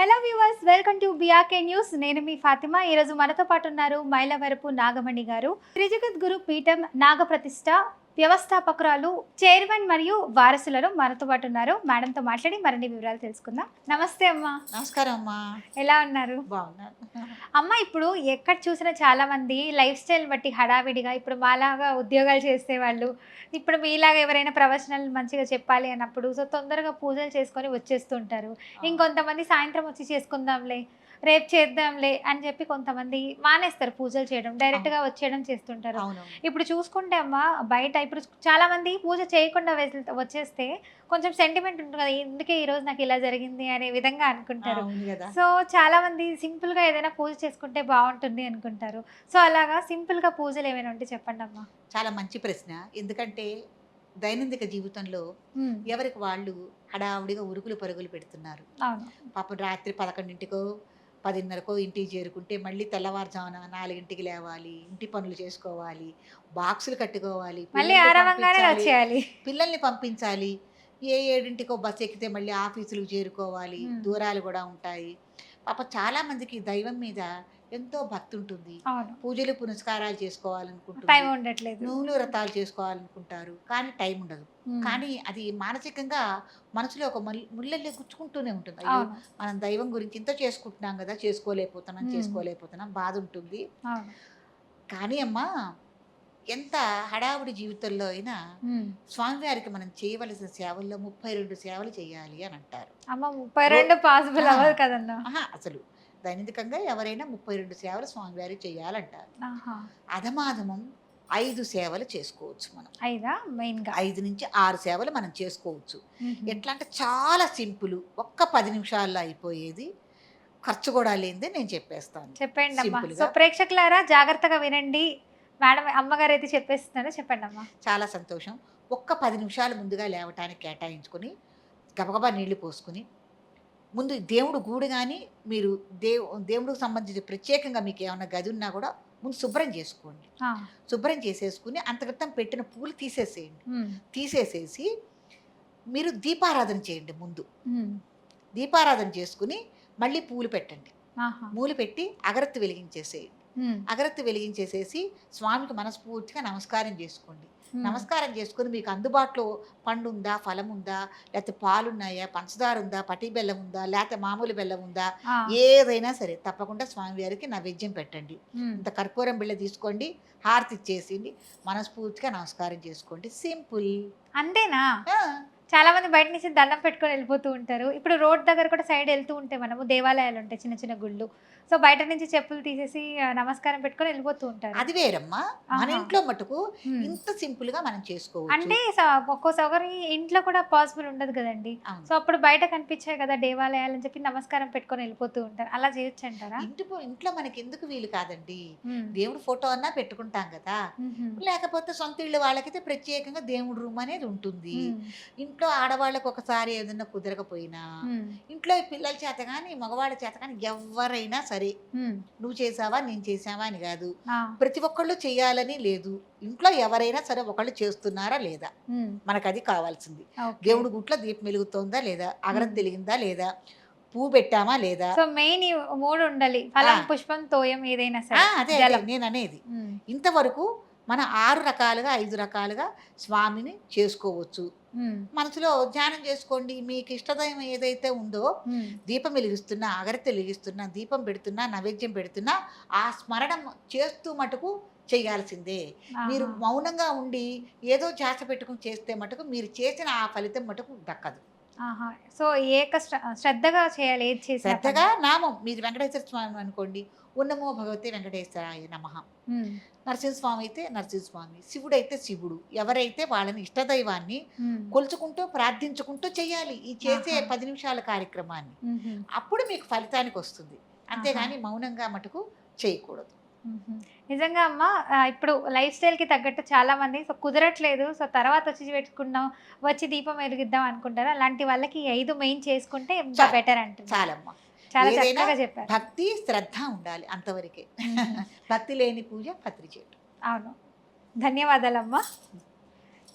Hello viewers welcome to BRK news నేను మీ ఫాతిమా. ఈరోజు మనతో పాటు ఉన్నారు మైలవరపు నాగమణి గారు. త్రిజగద్గురు పీఠం నాగప్రతిష్ఠ వ్యవస్థాపకురాలు చైర్మన్ మరియు వారసులను మనతో పాటు ఉన్నారు. మేడంతో మాట్లాడి మరిన్ని వివరాలు తెలుసుకుందాం. నమస్తే అమ్మా. నమస్కారం అమ్మా. ఎలా ఉన్నారు? అమ్మ ఇప్పుడు ఎక్కడ చూసినా చాలా మంది లైఫ్ స్టైల్ బట్టి హడావిడిగా ఇప్పుడు మాలాగా ఉద్యోగాలు చేసే వాళ్ళు ఇప్పుడు మీలాగా ఎవరైనా ప్రవచనాలు మంచిగా చెప్పాలి అన్నప్పుడు సో తొందరగా పూజలు చేసుకొని వచ్చేస్తుంటారు. ఇంకొంతమంది సాయంత్రం వచ్చి చేసుకుందాంలే రేపు చేద్దాంలే అని చెప్పి కొంతమంది మానేస్తారు పూజలు చేయడం డైరెక్ట్గా వచ్చేయడం చేస్తుంటారు. ఇప్పుడు చూసుకుంటే అమ్మ బయట ఇప్పుడు చాలా మంది పూజ చేయకుండా వచ్చేస్తే కొంచెం సెంటిమెంట్ ఉంటుంది కదా ఎందుకే ఈ రోజు నాకు ఇలా జరిగింది? అనే విధంగా అనుకుంటారు. సో చాలా మంది సింపుల్గా ఏదైనా పూజ చేసుకుంటే బాగుంటుంది అనుకుంటారు. సో అలాగా సింపుల్గా పూజలు ఏమైనా ఉంటే చెప్పండి అమ్మా. చాలా మంచి ప్రశ్న. ఎందుకంటే దైనందిక జీవితంలో ఎవరికి వాళ్ళు హడావుడిగా ఉరుకులు పరుగులు పెడుతున్నారు. పాపం రాత్రి పదకొండింటికో పదిన్నరకో ఇంటికి చేరుకుంటే మళ్ళీ తెల్లవారుజామున నాలుగింటికి లేవాలి ఇంటి పనులు చేసుకోవాలి బాక్సులు కట్టుకోవాలి మళ్ళీ పిల్లల్ని పంపించాలి, ఏ ఏడింటికో బస్సు ఎక్కితే మళ్ళీ ఆఫీసులకు చేరుకోవాలి. దూరాలు కూడా ఉంటాయి. పాప చాలా మందికి దైవం మీద ఎంతో భక్తి ఉంటుంది. పూజలు పునస్కారాలు చేసుకోవాలనుకుంటుంది. టైం ఉండట్లేదు. నూనె వ్రతాలు చేసుకోవాలనుకుంటారు. కానీ టైం ఉండదు. కానీ అది మానసికంగా మనసులో ఒక ముళ్ళల్లో గుచ్చుకుంటూనే ఉంటుంది. అయ్యో మనం దైవం గురించి ఇంత చేసుకుంటున్నాం కదా చేసుకోలేకపోతున్నాం. చేసుకోలేకపోతున్నాం బాధ ఉంటుంది. కానీ అమ్మా ఎంత హడావుడి జీవితంలో అయినా. స్వామివారికి మనం చేయవలసిన సేవల్లో ముప్పై రెండు సేవలు చేయాలి అని అంటారు. అమ్మ ముప్పై రెండు పాసిబుల్. అవ్వదు కదన్నా. అసలు. దైనందికంగా ఎవరైనా ముప్పై రెండు సేవలు స్వామివారికి చేయాలంటారు. అధమాధమం ఐదు సేవలు చేసుకోవచ్చు మనం. ఐదా? మెయిన్గా ఐదు నుంచి ఆరు సేవలు మనం చేసుకోవచ్చు. ఎట్లా అంటే చాలా సింపుల్. ఒక్క పది నిమిషాల్లో అయిపోయేది. ఖర్చు కూడా లేనిదే నేను చెప్పేస్తాను. చెప్పండి సో. ప్రేక్షకులారా జాగ్రత్తగా వినండి. మేడం అమ్మగారు అయితే చెప్పేస్తున్నారో చెప్పండి అమ్మా. చాలా సంతోషం. ఒక్క పది నిమిషాలు ముందుగా లేవటానికి కేటాయించుకొని గబగబా నీళ్ళు పోసుకుని ముందు దేవుడు గూడు కానీ మీరు దేవు దేవుడికి సంబంధించి ప్రత్యేకంగా మీకు ఏమైనా గది ఉన్నా కూడా ముందు శుభ్రం చేసుకోండి. శుభ్రం చేసేసుకుని అంతక్రితం పెట్టిన పూలు తీసేసేయండి. తీసేసేసి మీరు దీపారాధన చేయండి ముందు. దీపారాధన చేసుకుని మళ్ళీ పూలు పెట్టండి. పూలు పెట్టి అగరత్తు వెలిగించేసేయండి. అగరత్తు వెలిగించేసేసి స్వామికి మనస్ఫూర్తిగా నమస్కారం చేసుకోండి. నమస్కారం చేసుకుని మీకు అందుబాటులో పండు ఉందా ఫలం ఉందా లేకపోతే పాలున్నాయా పంచదార ఉందా పటి బెల్లం ఉందా లేకపోతే మామూలు బెల్లం ఉందా ఏదైనా సరే తప్పకుండా స్వామివారికి నైవేద్యం పెట్టండి. ఇంత కర్పూరం బిళ్ళ తీసుకోండి హారతి ఇచ్చేసింది మనస్ఫూర్తిగా నమస్కారం చేసుకోండి. సింపుల్. అంతేనా? చాలా మంది బయట నుంచి దండం పెట్టుకొని వెళ్ళిపోతూ ఉంటారు ఇప్పుడు రోడ్ దగ్గర కూడా సైడ్ వెళ్తూ ఉంటే మనము దేవాలయాలు ఉంటాయి చిన్న చిన్న గుళ్ళు సో బయట నుంచి చెప్పులు తీసేసి నమస్కారం పెట్టుకొని వెళ్ళిపోతూ ఉంటారు అది వేరమ్మా మన. ఇంట్లో మటుకు. ఇంత సింపుల్గా మనం చేసుకోవచ్చు అంటే ఒక్కోసారి ఇంట్లో కూడా పాసిబుల్ ఉండదు కదండి. సో అప్పుడు బయట కనిపించాయి కదా దేవాలయాలు అని చెప్పి నమస్కారం పెట్టుకొని వెళ్ళిపోతూ ఉంటారు అలా చేయొచ్చు అంటారా ఇంటి పో- ఇంట్లో మనకి ఎందుకు వీలు కాదండి. దేవుడు ఫోటో అన్నా పెట్టుకుంటాం కదా. లేకపోతే సొంత ఇళ్ళు వాళ్ళకైతే ప్రత్యేకంగా దేవుడు రూమ్ అనేది ఉంటుంది. ఇంట్లో ఆడవాళ్ళకి ఒకసారి ఏదైనా కుదరకపోయినా. ఇంట్లో పిల్లల చేత కానీ మగవాళ్ళ చేత కానీ ఎవరైనా సరే. నువ్వు చేసావా నేను చేసావా అని కాదు. ప్రతి ఒక్కళ్ళు చేయాలని లేదు ఇంట్లో ఎవరైనా సరే ఒకళ్ళు చేస్తున్నారా లేదా. మనకు అది కావాల్సింది. దేవుడి గుట్లో దీపం వెలుగుతోందా లేదా అగరం. తెలిగిందా లేదా పువ్వు పెట్టామా లేదా సో మెయిన్ మూడు ఉండాలి ఫలం. పుష్పం తోయం ఏదైనా సరే అదే నేను అనేది. ఇంతవరకు మన ఆరు రకాలుగా ఐదు రకాలుగా స్వామిని చేసుకోవచ్చు. మనసులో ధ్యానం చేసుకోండి మీకు ఇష్టదైవం ఏదైతే ఉందో. దీపం వెలిగిస్తున్నా అగరత్తి వెలిగిస్తున్నా దీపం పెడుతున్నా నైవేద్యం పెడుతున్నా ఆ స్మరణ చేస్తూ మటుకు చేయాల్సిందే మీరు. మౌనంగా ఉండి ఏదో ధ్యాస పెట్టుకుని చేస్తే మటుకు మీరు చేసిన ఆ ఫలితం మటుకు దక్కదు. సో ఏక శ్ర- శ్రద్ధగా చేయాలి ఏది చేసినా శ్రద్ధగా నామం మీరు వెంకటేశ్వర స్వామి అనుకోండి ఉన్నమో భగవతి వెంకటేశ్వరాయ నమ. నరసింహస్వామి అయితే నరసింహస్వామి శివుడైతే శివుడు ఎవరైతే వాళ్ళని ఇష్టదైవాన్ని. కొలుచుకుంటూ ప్రార్థించుకుంటూ చేయాలి ఈ చేసే. పది నిమిషాల కార్యక్రమాన్ని. అప్పుడు మీకు ఫలితానికి వస్తుంది అంతేగాని మౌనంగా మటుకు చేయకూడదు. నిజంగా అమ్మ ఇప్పుడు లైఫ్ స్టైల్కి తగ్గట్టు చాలా మంది సో కుదరట్లేదు. సో తర్వాత వచ్చి పెట్టుకుందాం వచ్చి దీపం వెలిగిద్దాం అనుకుంటారు. అలాంటి వాళ్ళకి ఐదు మెయిన్ చేసుకుంటే. బెటర్ అంటుంది చాలమ్మా. చాలా చక్కగా చెప్పారు. భక్తి శ్రద్ధ ఉండాలి అంతవరకే. భక్తి లేని పూజ పత్రి చేయటం. అవును. ధన్యవాదాలమ్మా.